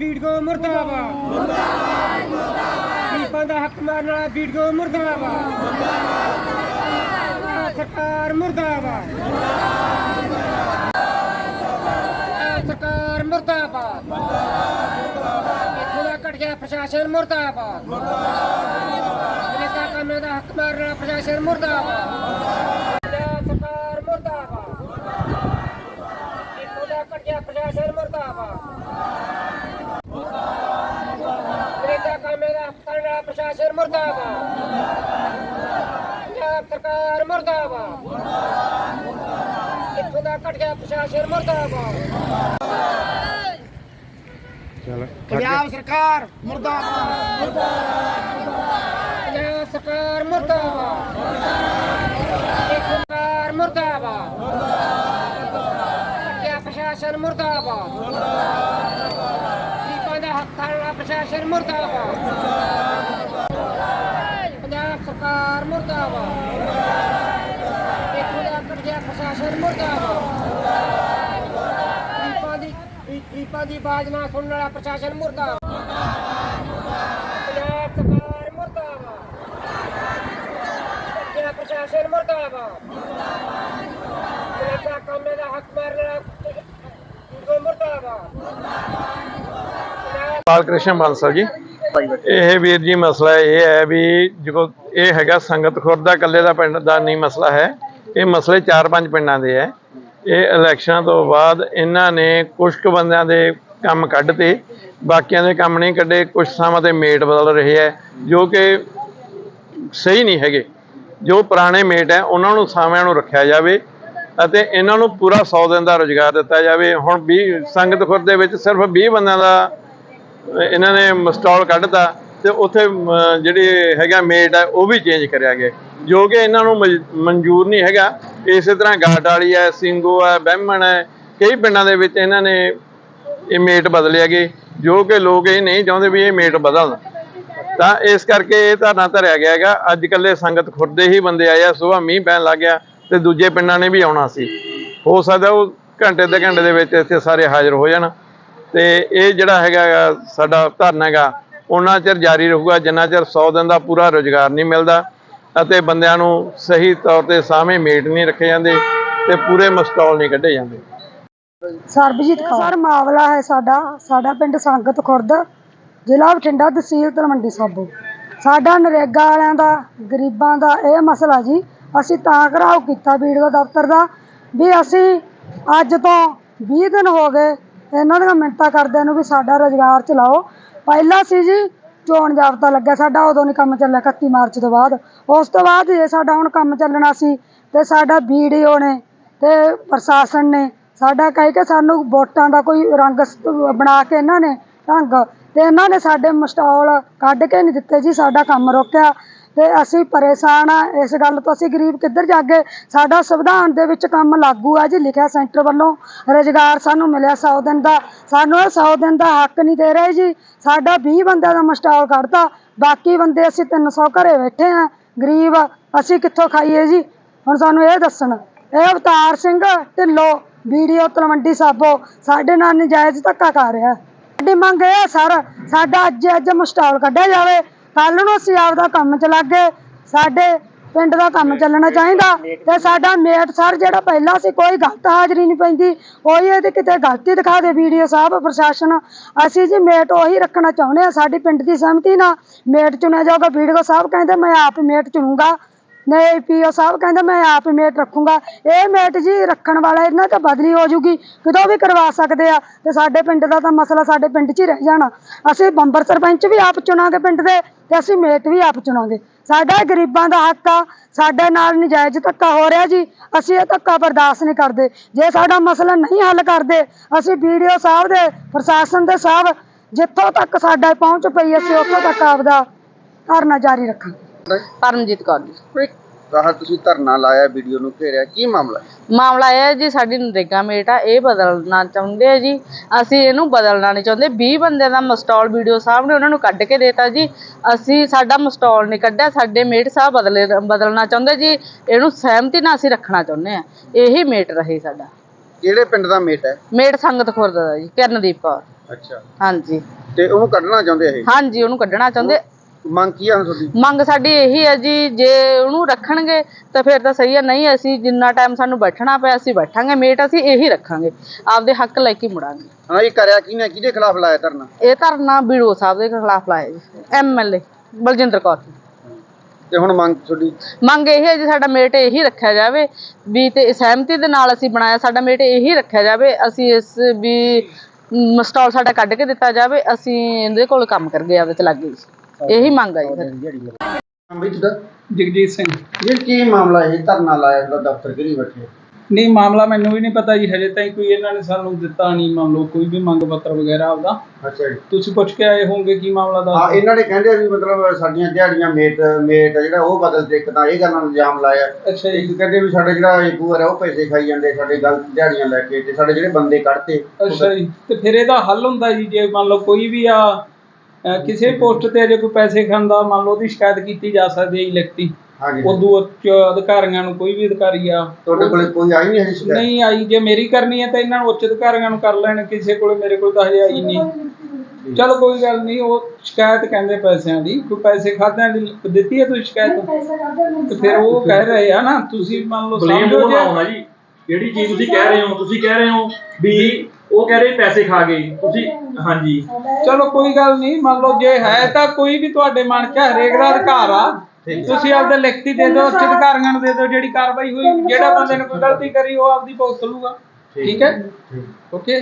Video ਮੁਰਦਾਬਾਦ ਮੁਰਦਾਬਾਦ। ਮੁਰਦਾਬਾਦ। ਗਰੀਬਾਂ ਦਾ ਹੱਕ ਮਾਰਨ ਵਾਲਾ ਵੀਡੀਓ ਮੁਰਦਾਬਾਦ। ਮੁਰਦਾਬਾਦ। ਸਰਕਾਰ ਮੁਰਦਾਬਾਦ। ਮੁਰਦਾਬਾਦ। ਸਰਕਾਰ ਮੁਰਦਾਬਾਦ। ਇੱਥੋਂ ਦਾ ਘਟ ਪ੍ਰਸ਼ਾਸਨ ਮੁਰਦਾਬਾਦ। ਮੁਰਦਾਬਾਦ। ਨੇਤਾ ਕਾਮੇ ਦਾ ਹੱਕ ਮਾਰਨ ਵਾਲਾ ਪ੍ਰਸ਼ਾਸਨ ਮੁਰਦਾਬਾਦ। ਸਰਕਾਰ ਮੁਰਦਾਬਾਦ। ਇੱਥੋਂ ਦਾ ਘਟ ਪ੍ਰਸ਼ਾਸਨ ਮੁਰਦਾਬਾਦ। ਨੇਤਾ ਕਾਮੇ ਦਾ ਹੱਕ ਮਾਰਨ ਵਾਲਾ ਪ੍ਰਸ਼ਾਸਨ ਮੁਰਦਾਬਾਦ। ਪੰਜਾਬ ਸਰਕਾਰ ਮੁਰਦਾਬਾਦ। ਇੱਥੋਂ ਦਾ ਘਟ ਗਿਆ ਪ੍ਰਸ਼ਾਸਨ ਮੁਰਦਾਬਾਦ। ਪੰਜਾਬ ਸਰਕਾਰ ਮੁਰਦਾਬਾਦ। ਪੰਜਾਬ ਸਰਕਾਰ ਮੁਰਦਾਬਾਦ। ਸਰਕਾਰ ਮੁਰਦਾਬਾਦ। ਘਟਿਆ ਪ੍ਰਸ਼ਾਸਨ ਮੁਰਦਾਬਾਦ। ਗਰੀਬਾਂ ਦਾ ਹੱਕ ਵਾਲਾ ਮੁਰਦਾਬਾਦ। ਪੰਜਾਬ ਸਰਕਾਰ ਮੁਰਦਾਬਾਦ। ਇੱਥੋਂ ਦਾ ਘਟਿਆ ਪ੍ਰਸ਼ਾਸਨ ਮੁਰਦਾਬਾਦ। ਗਰੀਬਾਂ ਦੀ ਗਰੀਬਾਂ ਦੀ ਆਵਾਜ਼ ਨਾ ਸੁਣਨ ਵਾਲਾ ਪ੍ਰਸ਼ਾਸਨ ਮੁਰਦਾਬਾਦ। ਪੰਜਾਬ ਸਰਕਾਰ ਮੁਰਦਾਬਾਦ। ਜਿਹੜਾ ਪ੍ਰਸ਼ਾਸਨ ਮੁਰਦਾਬਾਦ। ਜਿਹੜਾ ਕੰਮੇ ਦਾ ਹੱਕ ਮਾਰਨਾ ਉਹ ਮੁਰਦਾਬਾਦ। ਬਾਲ ਕ੍ਰਿਸ਼ਨ ਬਾਂਸਲ ਜੀ। ਇਹ ਵੀਰ ਜੀ ਮਸਲਾ ਇਹ ਹੈ ਵੀ ਜੋ ਇਹ ਹੈਗਾ ਸੰਗਤ ਖੁਰਦ ਦਾ, ਇਕੱਲੇ ਦਾ ਪਿੰਡ ਦਾ ਨਹੀਂ ਮਸਲਾ ਹੈ। ਇਹ ਮਸਲੇ ਚਾਰ ਪੰਜ ਪਿੰਡਾਂ ਦੇ ਹੈ। ਇਹ ਇਲੈਕਸ਼ਨਾਂ ਤੋਂ ਬਾਅਦ ਇਹਨਾਂ ਨੇ ਕੁਝ ਕੁ ਬੰਦਿਆਂ ਦੇ ਕੰਮ ਕੱਢਤੇ। ਬਾਕੀਆਂ ਦੇ ਕੰਮ ਨਹੀਂ ਕੱਢੇ। ਕੁਝ ਥਾਵਾਂ ਤੇ ਮੇਟ ਬਦਲ ਰਹੇ ਹੈ, ਜੋ ਕਿ ਸਹੀ ਨਹੀਂ ਹੈਗੇ। ਜੋ ਪੁਰਾਣੇ ਮੇਟ ਹੈ, ਉਹਨਾਂ ਨੂੰ ਸਾਵਿਆਂ ਨੂੰ ਰੱਖਿਆ ਜਾਵੇ ਅਤੇ ਇਹਨਾਂ ਨੂੰ ਪੂਰਾ 100 ਦਿਨ ਦਾ ਰੋਜ਼ਗਾਰ ਦਿੱਤਾ ਜਾਵੇ। ਹੁਣ 20 ਸੰਗਤ ਖੁਰ ਦੇ ਵਿੱਚ ਸਿਰਫ 20 ਬੰਦਿਆਂ ਦਾ ਇਹਨਾਂ ਨੇ ਮਸਟਾਲ ਕੱਢਤਾ ਤੇ ਉੱਥੇ ਜਿਹੜੇ ਹੈਗਾ ਮੇਟ ਹੈ ਉਹ ਵੀ ਚੇਂਜ ਕਰਿਆ ਗਿਆ। ਜੋ ਕਿ ਇਹਨਾਂ ਨੂੰ ਮਜ- ਮਨਜ਼ੂਰ ਨਹੀਂ ਹੈਗਾ। ਇਸੇ ਤਰ੍ਹਾਂ ਗਾਟ ਵਾਲੀ ਹੈ ਸਿੰਗੋ ਹੈ ਬਹਿਮਣ ਹੈ ਕਈ ਪਿੰਡਾਂ ਦੇ ਵਿੱਚ ਇਹਨਾਂ ਨੇ ਇਹ ਮੇਟ ਬਦਲਿਆ ਗਏ, ਜੋ ਕਿ ਲੋਕ ਇਹ ਨਹੀਂ ਚਾਹੁੰਦੇ ਵੀ ਇਹ ਮੇਟ ਬਦਲ ਤਾਂ ਇਸ ਕਰਕੇ ਇਹ ਧਰਨਾ ਧਰਿਆ ਗਿਆ ਹੈਗਾ। ਅੱਜ ਕੱਲੇ ਸੰਗਤ ਖੁਰਦੇ ਹੀ ਬੰਦੇ ਆਏ ਆ, ਸਵੇਰ ਮੀਂਹ ਪੈਣ ਲੱਗ ਗਿਆ ਤੇ ਦੂਜੇ ਪਿੰਡਾਂ ਨੇ ਵੀ ਆਉਣਾ ਸੀ। ਹੋ ਸਕਦਾ ਉਹ ਘੰਟੇ ਦੇ ਘੰਟੇ ਦੇ ਵਿੱਚ ਇੱਥੇ ਸਾਰੇ ਹਾਜ਼ਰ ਹੋ ਜਾਣ। ਤੇ ਇਹ ਜਿਹੜਾ ਹੈਗਾ ਸਾਡਾ ਧਰਨਾ ਹੈਗਾ ਉਹਨਾਂ ਚਿਰ ਜਾਰੀ ਰਹੂਗਾ ਜਿੰਨਾ ਚਿਰ 100 ਦਿਨ ਦਾ ਪੂਰਾ ਰੋਜ਼ਗਾਰ ਨਹੀਂ ਮਿਲਦਾ ਅਤੇ ਬੰਦਿਆਂ ਨੂੰ ਸਹੀ ਤੌਰ ਤੇ ਸਾਹਮਣੇ ਮੇਟ ਨਹੀਂ ਰੱਖੇ ਜਾਂਦੇ ਤੇ ਪੂਰੇ ਮਸਟਾਲ ਨਹੀਂ ਕੱਢੇ ਜਾਂਦੇ। ਸਰਬਜੀਤ ਕੌਰ। ਸਰ ਮਾਮਲਾ ਹੈ ਸਾਡਾ ਸਾਡਾ ਪਿੰਡ ਸੰਗਤ ਖੁਰਦ ਜ਼ਿਲ੍ਹਾ ਬਠਿੰਡਾ ਤਹਿਸੀਲ ਤਲਵੰਡੀ ਸਾਬੋ। ਸਾਡਾ ਨਰੇਗਾ ਵਾਲਿਆਂ ਦਾ ਗਰੀਬਾਂ ਦਾ ਇਹ ਮਸਲਾ ਜੀ ਅਸੀਂ ਤਾਂ ਘਰਾਓ ਕੀਤਾ ਵੀਡੀਓ ਦਫ਼ਤਰ ਦਾ ਵੀ ਅਸੀਂ ਅੱਜ ਤੋਂ 20 ਦਿਨ ਹੋ ਗਏ ਇਹਨਾਂ ਦੀਆਂ ਮਿੰਟਾਂ ਕਰਦਿਆਂ ਨੂੰ ਵੀ ਸਾਡਾ ਰੁਜ਼ਗਾਰ ਚਲਾਓ ਪਹਿਲਾਂ ਸੀ ਜੀ, ਚੋਣ ਜਾਬਤਾ ਲੱਗਿਆ ਸਾਡਾ, ਉਦੋਂ ਨਹੀਂ ਕੰਮ ਚੱਲਿਆ 31 ਮਾਰਚ ਤੋਂ ਬਾਅਦ। ਉਸ ਤੋਂ ਬਾਅਦ ਜੇ ਸਾਡਾ ਹੁਣ ਕੰਮ ਚੱਲਣਾ ਸੀ, ਤੇ ਸਾਡਾ ਵੀਡੀਓ ਨੇ, ਤੇ ਪ੍ਰਸ਼ਾਸਨ ਨੇ, ਸਾਡਾ ਕਹਿ ਕੇ ਸਾਨੂੰ ਵੋਟਾਂ ਦਾ ਕੋਈ ਰੰਗ ਸ- ਬਣਾ ਕੇ ਇਹਨਾਂ ਨੇ ਢੰਗ, ਤੇ ਇਹਨਾਂ ਨੇ ਸਾਡੇ ਮਸਟਾਲ ਕੱਢ ਕੇ ਨਹੀਂ ਦਿੱਤੇ ਜੀ, ਸਾਡਾ ਕੰਮ ਰੋਕਿਆ। ਤੇ ਅਸੀਂ ਪਰੇਸ਼ਾਨ ਆ। ਇਸ ਗੱਲ ਤੋਂ ਅਸੀਂ ਗਰੀਬ ਕਿੱਧਰ ਜਾਗੇ? ਸਾਡਾ ਸੰਵਿਧਾਨ ਦੇ ਵਿੱਚ ਕੰਮ ਲਾਗੂ ਆ ਜੀ, ਲਿਖਿਆ ਸੈਂਟਰ ਵੱਲੋਂ। ਰੁਜ਼ਗਾਰ ਸਾਨੂੰ ਮਿਲਿਆ 100 ਦਿਨ ਦਾ। ਸਾਨੂੰ ਇਹ 100 ਦਿਨ ਦਾ ਹੱਕ ਨਹੀਂ ਦੇ ਰਹੇ ਜੀ। ਸਾਡਾ 20 ਬੰਦਿਆਂ ਦਾ ਮਸਟਾਲ ਕੱਢਤਾ। ਬਾਕੀ ਬੰਦੇ ਅਸੀਂ 300 ਘਰੇ ਬੈਠੇ ਆ। ਗਰੀਬ, ਅਸੀਂ ਕਿੱਥੋਂ ਖਾਈਏ ਜੀ? ਹੁਣ ਸਾਨੂੰ ਇਹ ਦੱਸਣ। ਇਹ ਅਵਤਾਰ ਸਿੰਘ ਢਿੱਲੋਂ, ਵੀਡੀਓ ਤਲਵੰਡੀ ਸਾਬੋ, ਸਾਡੇ ਨਾਲ ਨਜਾਇਜ਼ ਧੱਕਾ ਕਰ ਰਿਹਾ। ਸਾਡੀ ਮੰਗ ਇਹ ਹੈ ਸਰ, ਸਾਡਾ ਅੱਜ ਅੱਜ ਮਸਟਾਲ ਕੱਢਿਆ ਜਾਵੇ। ਕੱਲ ਨੂੰ ਅਸੀਂ ਆਪਦਾ ਕੰਮ ਚ ਲੱਗੇ ਸਾਡੇ ਪਿੰਡ ਦਾ ਕੰਮ ਚੱਲਣਾ ਚਾਹੀਦਾ ਤੇ ਸਾਡਾ ਮੇਟ ਸਰ ਜਿਹੜਾ ਪਹਿਲਾਂ ਸੀ ਕੋਈ ਗਲਤ ਹਾਜ਼ਰੀ ਨਹੀਂ ਪੈਂਦੀ ਕੋਈ ਇਹਦੀ ਕਿਤੇ ਗਲਤੀ ਦਿਖਾ ਦੇ ਵੀਡੀਓ ਸਾਹਿਬ, ਪ੍ਰਸ਼ਾਸਨ। ਅਸੀਂ ਜੀ ਮੇਟ ਉਹੀ ਰੱਖਣਾ ਚਾਹੁੰਦੇ ਆ ਸਾਡੀ ਪਿੰਡ ਦੀ ਸਹਿਮਤੀ ਨਾਲ ਮੇਟ ਚੁਣਿਆ ਜਾਊਗਾ। ਵੀਡੀਓ ਸਾਹਿਬ ਕਹਿੰਦੇ, ਮੈਂ ਆਪ ਹੀ ਮੇਟ ਚੁਣੂੰਗਾ। ਨਹੀਂ ਪੀਓ ਸਾਹਿਬ ਕਹਿੰਦਾ ਮੈਂ ਆਪ ਹੀ ਮੇਟ ਰੱਖੂੰਗਾ। ਇਹ ਮੇਟ ਜੀ ਰੱਖਣ ਵਾਲਾ ਇਹਨਾਂ ਤੇ ਬਦਲੀ ਹੋ ਜੂਗੀ। ਕਿਤੋਂ ਵੀ ਕਰਵਾ ਸਕਦੇ ਆ। ਤੇ ਸਾਡੇ ਪਿੰਡ ਦਾ ਤਾਂ ਮਸਲਾ ਸਾਡੇ ਪਿੰਡ 'ਚ ਹੀ ਰਹਿ ਜਾਣਾ। ਅਸੀਂ ਬੰਬਰ ਸਰਪੰਚ ਵੀ ਆਪ ਚੁਣਾਂਗੇ ਪਿੰਡ ਦੇ ਤੇ ਅਸੀਂ ਮੇਟ ਵੀ ਆਪ ਚੁਣਾਂਗੇ। ਸਾਡਾ ਗਰੀਬਾਂ ਦਾ ਹੱਕ ਆ। ਸਾਡੇ ਨਾਲ ਨਜਾਇਜ਼ ਧੱਕਾ ਹੋ ਰਿਹਾ ਜੀ। ਅਸੀਂ ਇਹ ਧੱਕਾ ਬਰਦਾਸ਼ਤ ਨਹੀਂ ਕਰਦੇ। ਜੇ ਸਾਡਾ ਮਸਲਾ ਨਹੀਂ ਹੱਲ ਕਰਦੇ ਅਸੀਂ ਵੀਡੀਓ ਸਾਹਿਬ ਦੇ ਪ੍ਰਸ਼ਾਸਨ ਦੇ ਸਾਹਿਬ ਜਿੱਥੋਂ ਤੱਕ ਸਾਡਾ ਪਹੁੰਚ ਪਈ ਅਸੀਂ ਉੱਥੋਂ ਤੱਕ ਆਪਦਾ ਧਰਨਾ ਜਾਰੀ ਰੱਖਾਂਗੇ। ਪਰਮਜੀਤ ਕੌਰ ਜੀ। ਗਾਹ ਤੁਸੀਂ ਧਰਨਾ ਲਾਇਆ ਵੀਡੀਓ ਨੂੰ ਘੇਰਿਆ ਕੀ ਮਾਮਲਾ ਹੈ? ਮਾਮਲਾ ਇਹ ਹੈ ਜੀ ਸਾਡੀ ਨਰੇਗਾ ਮੇਟ ਇਹ ਬਦਲਣਾ ਚਾਹੁੰਦੇ ਆ ਜੀ। ਅਸੀਂ ਇਹਨੂੰ ਬਦਲਣਾ ਨਹੀਂ ਚਾਹੁੰਦੇ। 20 ਬੰਦਿਆਂ ਦਾ ਮਸਟਾਲ ਵੀਡੀਓ ਸਾਹਿਬ ਨੇ ਉਹਨਾਂ ਨੂੰ ਕੱਢ ਕੇ ਦੇਤਾ ਜੀ। ਅਸੀਂ ਸਾਡਾ ਮਸਟਾਲ ਨਹੀਂ ਕੱਢਿਆ ਸਾਡੇ ਮੇਟ ਸਾਹਿਬ ਬਦਲੇ ਬਦਲਣਾ ਚਾਹੁੰਦੇ ਜੀ। ਇਹਨੂੰ ਸਹਿਮਤੀ ਨਾਲ ਅਸੀਂ ਰੱਖਣਾ ਚਾਹੁੰਦੇ ਆ। ਇਹੀ ਮੇਟ ਰਹੇ ਸਾਡਾ। ਕਿਹੜੇ ਪਿੰਡ ਦਾ ਮੇਟ ਹੈ? ਮੇਟ ਸੰਗਤ ਖੁਰਦ ਦਾ ਜੀ ਕਿਰਨਦੀਪ ਕੌਰ। ਅੱਛਾ। ਹਾਂਜੀ। ਤੇ ਉਹਨੂੰ ਕੱਢਣਾ ਚਾਹੁੰਦੇ ਇਹ? ਹਾਂਜੀ ਉਹਨੂੰ ਕੱਢਣਾ ਚਾਹੁੰਦੇ। ਮੰਗ ਕੀ ਆ ਹੁਣ ਤੁਹਾਡੀ? ਮੰਗ ਸਾਡੀ ਇਹੀ ਹੈ ਜੀ ਜੇ ਉਹਨੂੰ ਰੱਖਣਗੇ ਤਾਂ ਫਿਰ ਤਾਂ ਸਹੀ ਹੈ ਨਹੀਂ ਅਸੀਂ ਜਿੰਨਾ ਟਾਈਮ ਸਾਨੂੰ ਬੈਠਣਾ ਪਿਆ ਅਸੀਂ ਬੈਠਾਂਗੇ ਮੇਟ ਅਸੀਂ ਇਹੀ ਰੱਖਾਂਗੇ। ਆਪਦੇ ਹੱਕ ਲੈ ਕੇ ਮੁੜਾਂਗੇ। ਹਾਂ ਇਹ ਕਰਿਆ ਕਿਹਨੇ ਕਿਹਦੇ ਖਿਲਾਫ ਲਾਇਆ ਧਰਨਾ? ਇਹ ਧਰਨਾ ਬੀੜੋ ਸਾਹਿਬ ਦੇ ਖਿਲਾਫ ਲਾਇਆ ਜੀ ਐਮਐਲਏ ਬਲਜਿੰਦਰ ਕੌਰ। ਤੇ ਹੁਣ ਮੰਗ ਤੁਹਾਡੀ? ਮੰਗ ਇਹ ਹੈ ਜੀ ਸਾਡਾ ਮੇਟ ਇਹੀ ਰੱਖਿਆ ਜਾਵੇ ਵੀ ਤੇ ਸਹਿਮਤੀ ਦੇ ਨਾਲ ਅਸੀਂ ਬਣਾਇਆ ਸਾਡਾ ਮੇਟ ਇਹੀ ਰੱਖਿਆ ਜਾਵੇ ਅਸੀਂ ਇਸ ਵੀ ਮਸਟਾਲ ਸਾਡਾ ਕੱਢ ਕੇ ਦਿੱਤਾ ਜਾਵੇ ਅਸੀਂ ਇਹਦੇ ਕੋਲ ਕੰਮ ਕਰ ਗਏ ਆਪਦੇ ਚ ਲੱਗ ਗਏ ਜੀ। ਇਹੀ ਮੰਗ ਆ ਜੀ ਫਿਰ। ਹਾਂ ਜਗਜੀਤ ਸਿੰਘ। ਇਹ ਕੀ ਮਾਮਲਾ ਇਹ ਧਰਨਾ ਲਾਇਆ ਜਿਹੜਾ ਦਫ਼ਤਰ ਕਿਹੜੀ ਬੈਠੇ? ਨਹੀਂ ਮਾਮਲਾ ਮੈਨੂੰ ਵੀ ਨਹੀਂ ਪਤਾ ਜੀ ਹਜੇ ਤਾਈਂ ਕੋਈ ਇਹਨਾਂ ਨੇ ਸਾਨੂੰ ਦਿੱਤਾ ਨਹੀਂ ਮੰਨ ਲਓ ਕੋਈ ਵੀ ਮੰਗ ਪੱਤਰ ਵਗੈਰਾ ਆਪਦਾ। ਅੱਛਾ ਜੀ। ਤੁਸੀਂ ਪੁੱਛ ਕੇ ਆਏ ਹੋਵੋਗੇ ਕੀ ਮਾਮਲਾ ਹਾਂ ਦਾ ਇਹਨਾਂ ਨੇ ਕਹਿੰਦੇ ਵੀ ਮਤਲਬ ਸਾਡੀਆਂ ਦਿਹਾੜੀਆਂ ਮੇਟ ਮੇਟ ਆ ਜਿਹੜਾ ਉਹ ਬਦਲ ਦੇ ਇੱਕ ਤਾਂ ਇਹ ਗੱਲ ਨਾਲ ਇਲਜ਼ਾਮ ਲਾਇਆ। ਅੱਛਾ ਜੀ। ਇੱਕ ਕਹਿੰਦੇ ਵੀ ਸਾਡੇ ਜਿਹੜਾ ਏਕੂਰ ਹੈ ਉਹ ਪੈਸੇ ਖਾਈ ਜਾਂਦੇ ਸਾਡੇ ਗਲਤ ਦਿਹਾੜੀਆਂ ਲੈ ਕੇ ਤੇ ਸਾਡੇ ਜਿਹੜੇ ਬੰਦੇ ਕੱਢਤੇ। ਅੱਛਾ ਜੀ। ਤੇ ਫਿਰ ਇਹਦਾ ਹੱਲ ਹੁੰਦਾ ਜੀ ਜੇ ਮੰਨ ਲਓ ਕੋਈ ਵੀ ਆ ਕਿਸੇ ਪੋਸਟ ਤੇ ਜੇ ਕੋਈ ਪੈਸੇ ਖਾਂਦਾ ਮੰਨ ਲਓ ਉਹਦੀ ਸ਼ਿਕਾਇਤ ਕੀਤੀ ਜਾ ਸਕਦੀ ਹੈ ਲਿਖਤੀ ਹਾਂਜੀ। ਉਦੋਂ ਉੱਚ ਅਧਿਕਾਰੀਆਂ ਨੂੰ ਕੋਈ ਵੀ ਅਧਿਕਾਰੀ ਆ ਤੁਹਾਡੇ ਕੋਲੇ ਕੋਈ ਆਈ ਨਹੀਂ ਹੈ ਸ਼ਿਕਾਇਤ? ਨਹੀਂ ਆਈ। ਜੇ ਮੇਰੀ ਕਰਨੀ ਹੈ ਤਾਂ ਇਹਨਾਂ ਨੂੰ ਉੱਚ ਅਧਿਕਾਰੀਆਂ ਨੂੰ ਕਰ ਲੈਣ ਕਿਸੇ ਕੋਲੇ ਮੇਰੇ ਕੋਲ ਤਾਂ ਹਜੇ ਆਈ ਨਹੀਂ। ਚਲੋ ਕੋਈ ਗੱਲ ਨਹੀਂ ਉਹ ਸ਼ਿਕਾਇਤ ਕਹਿੰਦੇ ਪੈਸਿਆਂ ਦੀ ਕੋਈ ਪੈਸੇ ਖਾਦਿਆਂ ਦੀ ਦਿੱਤੀ ਹੈ ਤੁਸੀਂ ਸ਼ਿਕਾਇਤ? ਤੇ ਫਿਰ ਉਹ ਕਹਿ ਰਹੇ ਆ ਨਾ ਤੁਸੀਂ ਮੰਨ ਲਓ ਸਮਝੋ ਜੀ ਜਿਹੜੀ ਚੀਜ਼ ਤੁਸੀਂ ਕਹਿ ਰਹੇ ਹੋ ਤੁਸੀਂ ਕਹਿ ਰਹੇ ਹੋ ਵੀ ਉਹ ਕਹਿ ਰਹੇ ਪੈਸੇ ਖਾ ਗਏ। ਤੁਸੀਂ ਹਾਂਜੀ। ਚਲੋ ਕੋਈ ਗੱਲ ਨਹੀਂ। ਮੰਨ ਲਓ ਜੇ ਹੈ ਤਾਂ ਕੋਈ ਵੀ ਤੁਹਾਡੇ ਮਨ 'ਚ ਹਰੇਕ ਦਾ ਅਧਿਕਾਰ ਆ। ਤੁਸੀਂ ਆਪਦੇ ਲਿਖਤੀ ਦੇ ਦਿਓ ਉੱਚ ਅਧਿਕਾਰੀਆਂ ਨੂੰ ਦੇ ਦਿਓ ਜਿਹੜੀ ਕਾਰਵਾਈ ਹੋਈ ਜਿਹੜਾ ਬੰਦੇ ਨੇ ਕੋਈ ਗਲਤੀ ਕਰੀ ਉਹ ਆਪਦੀ ਭੁਗਤ ਲੂਗਾ ਠੀਕ ਹੈ। ਓਕੇ।